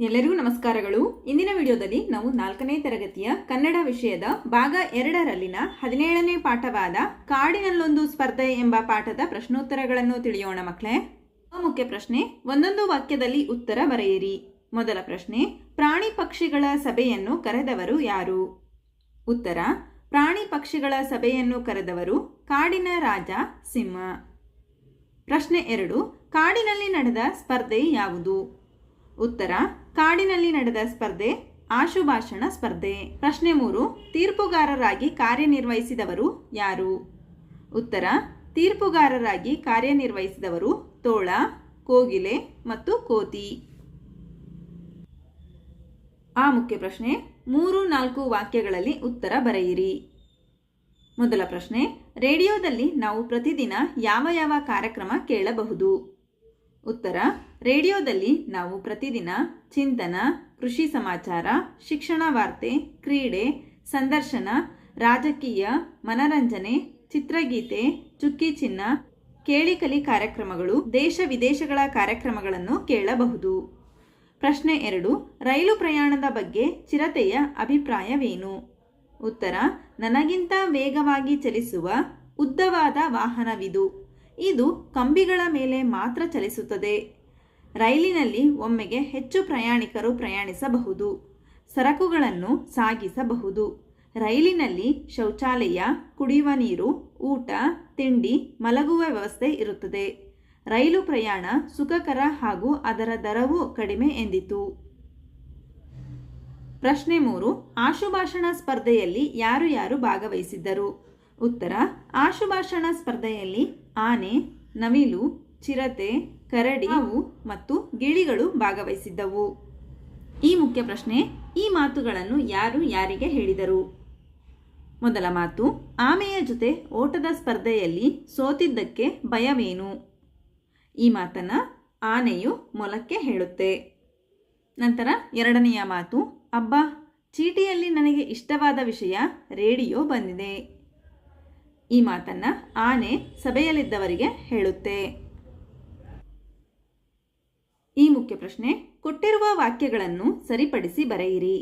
ಎಲ್ಲರಿಗೂ ನಮಸ್ಕಾರಗಳು. ಇಂದಿನ ವಿಡಿಯೋದಲ್ಲಿ ನಾವು ನಾಲ್ಕನೇ ತರಗತಿಯ ಕನ್ನಡ ವಿಷಯದ ಭಾಗ ಎರಡರಲ್ಲಿನ ಹದಿನೇಳನೇ ಪಾಠವಾದ ಕಾಡಿನಲ್ಲೊಂದು ಸ್ಪರ್ಧೆ ಎಂಬ ಪಾಠದ ಪ್ರಶ್ನೋತ್ತರಗಳನ್ನು ತಿಳಿಯೋಣ ಮಕ್ಕಳೇ. ಮುಖ್ಯ ಪ್ರಶ್ನೆ, ಒಂದೊಂದು ವಾಕ್ಯದಲ್ಲಿ ಉತ್ತರ ಬರೆಯಿರಿ. ಮೊದಲ ಪ್ರಶ್ನೆ, ಪ್ರಾಣಿ ಪಕ್ಷಿಗಳ ಸಭೆಯನ್ನು ಕರೆದವರು ಯಾರು? ಉತ್ತರ, ಪ್ರಾಣಿ ಪಕ್ಷಿಗಳ ಸಭೆಯನ್ನು ಕರೆದವರು ಕಾಡಿನ ರಾಜ ಸಿಂಹ. ಪ್ರಶ್ನೆ ಎರಡು ಕಾಡಿನಲ್ಲಿ ನಡೆದ ಸ್ಪರ್ಧೆ ಯಾವುದು? ಉತ್ತರ, ಕಾಡಿನಲ್ಲಿ ನಡೆದ ಸ್ಪರ್ಧೆ, ಆಶುಭಾಷಣ ಸ್ಪರ್ಧೆ. ಪ್ರಶ್ನೆ ಮೂರು, ತೀರ್ಪುಗಾರರಾಗಿ ಕಾರ್ಯನಿರ್ವಹಿಸಿದವರು ಯಾರು? ಉತ್ತರ, ತೀರ್ಪುಗಾರರಾಗಿ ಕಾರ್ಯನಿರ್ವಹಿಸಿದವರು ತೋಳ, ಕೋಗಿಲೆ ಮತ್ತು ಕೋತಿ. ಆ ಮುಖ್ಯ ಪ್ರಶ್ನೆ, ಮೂರು, ನಾಲ್ಕು ವಾಕ್ಯಗಳಲ್ಲಿ ಉತ್ತರ ಬರೆಯಿರಿ. ಮೊದಲ ಪ್ರಶ್ನೆ, ರೇಡಿಯೋದಲ್ಲಿ ನಾವು ಪ್ರತಿದಿನ ಯಾವ ಯಾವ ಕಾರ್ಯಕ್ರಮ ಕೇಳಬಹುದು? ಉತ್ತರ, ರೇಡಿಯೋದಲ್ಲಿ ನಾವು ಪ್ರತಿದಿನ ಚಿಂತನ, ಕೃಷಿ ಸಮಾಚಾರ, ಶಿಕ್ಷಣ ವಾರ್ತೆ, ಕ್ರೀಡೆ, ಸಂದರ್ಶನ, ರಾಜಕೀಯ, ಮನರಂಜನೆ, ಚಿತ್ರಗೀತೆ, ಚುಕ್ಕಿ ಚಿನ್ನ, ಕೇಳಿಕಲಿ ಕಾರ್ಯಕ್ರಮಗಳು, ದೇಶ ವಿದೇಶಗಳ ಕಾರ್ಯಕ್ರಮಗಳನ್ನು ಕೇಳಬಹುದು. ಪ್ರಶ್ನೆ ಎರಡು, ರೈಲು ಪ್ರಯಾಣದ ಬಗ್ಗೆ ಚಿರತೆಯ ಅಭಿಪ್ರಾಯವೇನು? ಉತ್ತರ, ನನಗಿಂತ ವೇಗವಾಗಿ ಚಲಿಸುವ ಉದ್ದವಾದ ವಾಹನವಿದು. ಇದು ಕಂಬಿಗಳ ಮೇಲೆ ಮಾತ್ರ ಚಲಿಸುತ್ತದೆ. ರೈಲಿನಲ್ಲಿ ಒಮ್ಮೆಗೆ ಹೆಚ್ಚು ಪ್ರಯಾಣಿಕರು ಪ್ರಯಾಣಿಸಬಹುದು. ಸರಕುಗಳನ್ನು ಸಾಗಿಸಬಹುದು. ರೈಲಿನಲ್ಲಿ ಶೌಚಾಲಯ, ಕುಡಿಯುವ ನೀರು, ಊಟ, ತಿಂಡಿ, ಮಲಗುವ ವ್ಯವಸ್ಥೆ ಇರುತ್ತದೆ. ರೈಲು ಪ್ರಯಾಣ ಸುಖಕರ ಹಾಗೂ ಅದರ ದರವೂ ಕಡಿಮೆ ಎಂದಿತು. ಪ್ರಶ್ನೆ ಮೂರು. ಆಶುಭಾಷಣ ಸ್ಪರ್ಧೆಯಲ್ಲಿ ಯಾರು ಯಾರು ಭಾಗವಹಿಸಿದ್ದರು? ಉತ್ತರ, ಆಶುಭಾಷಣ ಸ್ಪರ್ಧೆಯಲ್ಲಿ ಆನೆ, ನವಿಲು, ಚಿರತೆ, ಕರಡಿ ಮತ್ತು ಗಿಳಿಗಳು ಭಾಗವಹಿಸಿದ್ದವು. ಈ ಮುಖ್ಯ ಪ್ರಶ್ನೆ, ಈ ಮಾತುಗಳನ್ನು ಯಾರು ಯಾರಿಗೆ ಹೇಳಿದರು? ಮೊದಲ ಮಾತು, ಆಮೆಯ ಜೊತೆ ಓಟದ ಸ್ಪರ್ಧೆಯಲ್ಲಿ ಸೋತಿದ್ದಕ್ಕೆ ಭಯವೇನು? ಈ ಮಾತನ್ನು ಆನೆಯು ಮೊಲಕ್ಕೆ ಹೇಳುತ್ತೆ. ನಂತರ ಎರಡನೆಯ ಮಾತು, ಅಬ್ಬಾ, ಚೀಟಿಯಲ್ಲಿ ನನಗೆ ಇಷ್ಟವಾದ ವಿಷಯ ರೇಡಿಯೋ ಬಂದಿದೆ. ಈ ಮಾತನ್ನ ಆನೆ ಸಭೆಯಲ್ಲಿದ್ದವರಿಗೆ ಹೇಳುತ್ತೆ. ಈ ಮುಖ್ಯ ಪ್ರಶ್ನೆ, ಕೊಟ್ಟಿರುವ ವಾಕ್ಯಗಳನ್ನು ಸರಿಪಡಿಸಿ ಬರೆಯಿರಿ.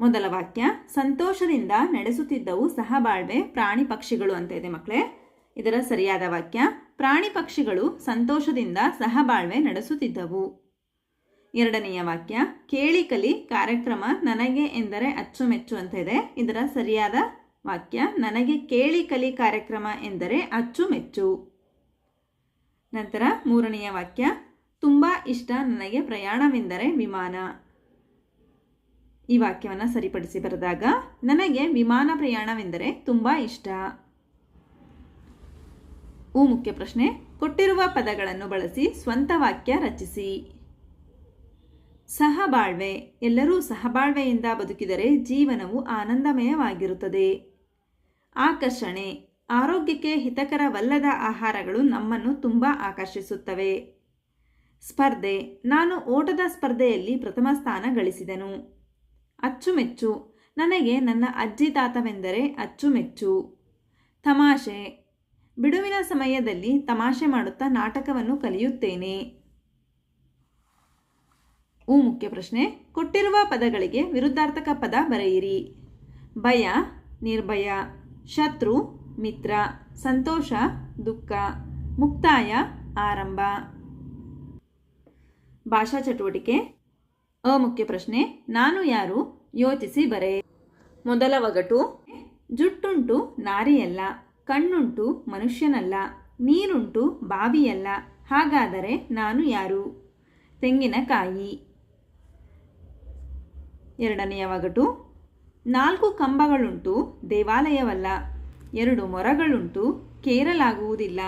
ಮೊದಲ ವಾಕ್ಯ, ಸಂತೋಷದಿಂದ ನಡೆಸುತ್ತಿದ್ದವು ಸಹಬಾಳ್ವೆ ಪ್ರಾಣಿ ಪಕ್ಷಿಗಳು ಅಂತ ಇದೆ ಮಕ್ಕಳೇ ಇದರ ಸರಿಯಾದ ವಾಕ್ಯ, ಪ್ರಾಣಿ ಪಕ್ಷಿಗಳು ಸಂತೋಷದಿಂದ ಸಹಬಾಳ್ವೆ ನಡೆಸುತ್ತಿದ್ದವು. ಎರಡನೆಯ ವಾಕ್ಯ, ಕೇಳಿ ಕಲಿ ಕಾರ್ಯಕ್ರಮ ನನಗೆ ಎಂದರೆ ಅಚ್ಚುಮೆಚ್ಚು ಅಂತ ಇದೆ. ಇದರ ಸರಿಯಾದ ವಾಕ್ಯ, ನನಗೆ ಕೇಳಿ ಕಲಿ ಕಾರ್ಯಕ್ರಮ ಎಂದರೆ ಅಚ್ಚುಮೆಚ್ಚು. ನಂತರ ಮೂರನೆಯ ವಾಕ್ಯ, ತುಂಬ ಇಷ್ಟ ನನಗೆ ಪ್ರಯಾಣವೆಂದರೆ ವಿಮಾನ. ಈ ವಾಕ್ಯವನ್ನು ಸರಿಪಡಿಸಿ ಬರೆದಾಗ, ನನಗೆ ವಿಮಾನ ಪ್ರಯಾಣವೆಂದರೆ ತುಂಬ ಇಷ್ಟ. ಊ ಮುಖ್ಯ ಪ್ರಶ್ನೆ, ಕೊಟ್ಟಿರುವ ಪದಗಳನ್ನು ಬಳಸಿ ಸ್ವಂತ ವಾಕ್ಯ ರಚಿಸಿ. ಸಹಬಾಳ್ವೆ, ಎಲ್ಲರೂ ಸಹಬಾಳ್ವೆಯಿಂದ ಬದುಕಿದರೆ ಜೀವನವು ಆನಂದಮಯವಾಗಿರುತ್ತದೆ. ಆಕರ್ಷಣೆ. ಆರೋಗ್ಯಕ್ಕೆ ಹಿತಕರವಲ್ಲದ ಆಹಾರಗಳು ನಮ್ಮನ್ನು ತುಂಬ ಆಕರ್ಷಿಸುತ್ತವೆ. ಸ್ಪರ್ಧೆ. ನಾನು ಓಟದ ಸ್ಪರ್ಧೆಯಲ್ಲಿ ಪ್ರಥಮ ಸ್ಥಾನ ಗಳಿಸಿದೆನು. ಅಚ್ಚುಮೆಚ್ಚು. ನನಗೆ ನನ್ನ ಅಜ್ಜಿ ತಾತವೆಂದರೆ ಅಚ್ಚುಮೆಚ್ಚು. ತಮಾಷೆ. ಬಿಡುವಿನ ಸಮಯದಲ್ಲಿ ತಮಾಷೆ ಮಾಡುತ್ತಾ ನಾಟಕವನ್ನು ಕಲಿಯುತ್ತೇನೆ. ಊ ಮುಖ್ಯ ಪ್ರಶ್ನೆ. ಕೊಟ್ಟಿರುವ ಪದಗಳಿಗೆ ವಿರುದ್ಧಾರ್ಥಕ ಪದ ಬರೆಯಿರಿ. ಭಯ, ನಿರ್ಭಯ. ಶತ್ರು, ಮಿತ್ರ, ಸಂತೋಷ, ದುಃಖ, ಮುಕ್ತಾಯ, ಆರಂಭ. ಭಾಷಾ ಚಟುವಟಿಕೆ. ಅಮುಖ್ಯ ಮುಖ್ಯ ಪ್ರಶ್ನೆ, ನಾನು ಯಾರು? ಯೋಚಿಸಿ ಬರೆ. ಮೊದಲ ಒಗಟು, ಜುಟ್ಟುಂಟು ನಾರಿಯಲ್ಲ, ಕಣ್ಣುಂಟು ಮನುಷ್ಯನಲ್ಲ, ನೀರುಂಟು ಬಾವಿಯಲ್ಲ, ಹಾಗಾದರೆ ನಾನು ಯಾರು? ತೆಂಗಿನಕಾಯಿ. ಎರಡನೆಯ ಒಗಟು ನಾಲ್ಕು ಕಂಬಗಳುಂಟು ದೇವಾಲಯವಲ್ಲ, ಎರಡು ಮೊರಗಳುಂಟು ಕೇರಲಾಗುವುದಿಲ್ಲ,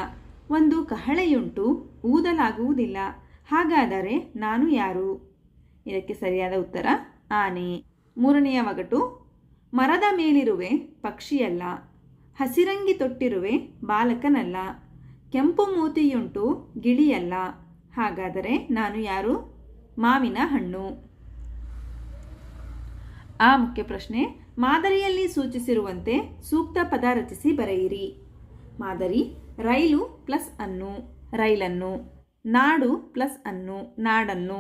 ಒಂದು ಕಹಳೆಯುಂಟು ಊದಲಾಗುವುದಿಲ್ಲ, ಹಾಗಾದರೆ ನಾನು ಯಾರು? ಇದಕ್ಕೆ ಸರಿಯಾದ ಉತ್ತರ, ಆನೆ. ಮೂರನೆಯ ಒಗಟು, ಮರದ ಮೇಲಿರುವೆ ಪಕ್ಷಿಯಲ್ಲ, ಹಸಿರಂಗಿ ತೊಟ್ಟಿರುವೆ ಬಾಲಕನಲ್ಲ, ಕೆಂಪು ಮೂತಿಯುಂಟು ಗಿಳಿಯಲ್ಲ, ಹಾಗಾದರೆ ನಾನು ಯಾರು? ಮಾವಿನ ಹಣ್ಣು. ಆ ಮುಖ್ಯ ಪ್ರಶ್ನೆ, ಮಾದರಿಯಲ್ಲಿ ಸೂಚಿಸಿರುವಂತೆ ಸೂಕ್ತ ಪದ ರಚಿಸಿ ಬರೆಯಿರಿ. ಮಾದರಿ, ರೈಲು ಪ್ಲಸ್ ಅನ್ನು, ರೈಲನ್ನು, ನಾಡು ಪ್ಲಸ್ ಅನ್ನು, ನಾಡನ್ನು,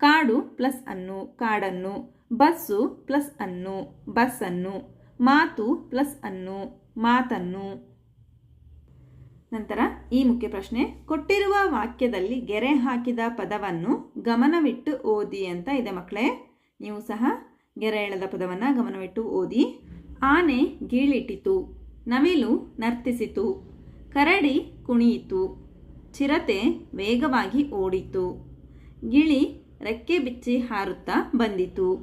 ಕಾಡು ಪ್ಲಸ್ ಅನ್ನು, ಕಾಡನ್ನು, ಬಸ್ಸು ಪ್ಲಸ್ ಅನ್ನು, ಬಸ್ಸನ್ನು, ಮಾತು ಪ್ಲಸ್ ಅನ್ನು, ಮಾತನ್ನು. ನಂತರ ಈ ಮುಖ್ಯ ಪ್ರಶ್ನೆ, ಕೊಟ್ಟಿರುವ ವಾಕ್ಯದಲ್ಲಿ ಗೆರೆ ಹಾಕಿದ ಪದವನ್ನು ಗಮನವಿಟ್ಟು ಓದಿ ಅಂತ ಇದೆ ಮಕ್ಕಳೇ. ನೀವು ಸಹ ಗೆರೆ ಎಳೆದ ಪದವನ್ನು ಗಮನವಿಟ್ಟು ಓದಿ. ಆನೆ ಗೀಳಿಟ್ಟಿತು, ನವಿಲು ನರ್ತಿಸಿತು, ಕರಡಿ ಕುಣಿಯಿತು, ಚಿರತೆ ವೇಗವಾಗಿ ಓಡಿತು, ಗಿಳಿ ರೆಕ್ಕೆ ಬಿಚ್ಚಿ ಹಾರುತ್ತಾ ಬಂದಿತು.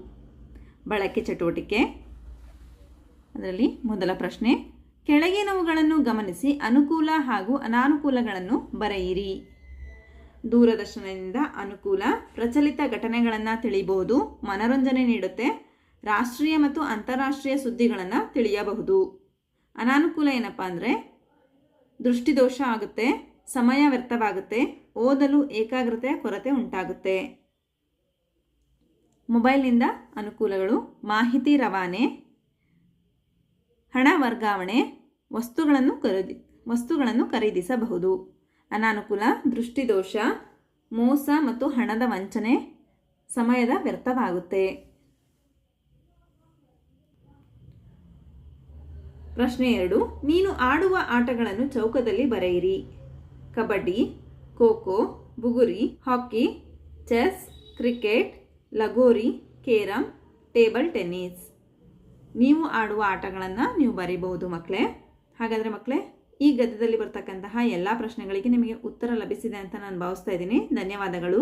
ಬಳಕೆ ಚಟುವಟಿಕೆ. ಅದರಲ್ಲಿ ಮೊದಲ ಪ್ರಶ್ನೆ, ಕೆಳಗಿನವುಗಳನ್ನು ಗಮನಿಸಿ ಅನುಕೂಲ ಹಾಗೂ ಅನಾನುಕೂಲಗಳನ್ನು ಬರೆಯಿರಿ. ದೂರದರ್ಶನದಿಂದ ಅನುಕೂಲ, ಪ್ರಚಲಿತ ಘಟನೆಗಳನ್ನು ತಿಳಿಬೋದು, ಮನೋರಂಜನೆ ನೀಡುತ್ತೆ ರಾಷ್ಟ್ರೀಯ ಮತ್ತು ಅಂತಾರಾಷ್ಟ್ರೀಯ ಸುದ್ದಿಗಳನ್ನು ತಿಳಿಯಬಹುದು. ಅನಾನುಕೂಲ ಏನಪ್ಪ ಅಂದರೆ, ದೃಷ್ಟಿದೋಷ ಆಗುತ್ತೆ, ಸಮಯ ವ್ಯರ್ಥವಾಗುತ್ತೆ, ಓದಲು ಏಕಾಗ್ರತೆಯ ಕೊರತೆ ಉಂಟಾಗುತ್ತೆ. ಮೊಬೈಲ್ನಿಂದ ಅನುಕೂಲಗಳು, ಮಾಹಿತಿ ರವಾನೆ, ಹಣ ವರ್ಗಾವಣೆ, ವಸ್ತುಗಳನ್ನು ಖರೀದಿ, ವಸ್ತುಗಳನ್ನು ಖರೀದಿಸಬಹುದು. ಅನಾನುಕೂಲ, ದೃಷ್ಟಿದೋಷ, ಮೋಸ ಮತ್ತು ಹಣದ ವಂಚನೆ ಸಮಯದ ವ್ಯರ್ಥವಾಗುತ್ತೆ. ಪ್ರಶ್ನೆ ಎರಡು, ನೀನು ಆಡುವ ಆಟಗಳನ್ನು ಚೌಕದಲ್ಲಿ ಬರೆಯಿರಿ. ಕಬಡ್ಡಿ, ಖೋಖೋ, ಬುಗುರಿ, hockey, chess, cricket, lagori, carrom, table tennis. ನೀವು ಆಡುವ ಆಟಗಳನ್ನು ನೀವು ಬರೀಬಹುದು ಮಕ್ಕಳೇ ಹಾಗಾದರೆ ಮಕ್ಕಳೇ ಈ ಗದ್ಯದಲ್ಲಿ ಬರ್ತಕ್ಕಂತಹ ಎಲ್ಲ ಪ್ರಶ್ನೆಗಳಿಗೆ ನಿಮಗೆ ಉತ್ತರ ಲಭಿಸಿದೆ ಅಂತ ನಾನು ಭಾವಿಸ್ತಾ ಇದ್ದೀನಿ. ಧನ್ಯವಾದಗಳು.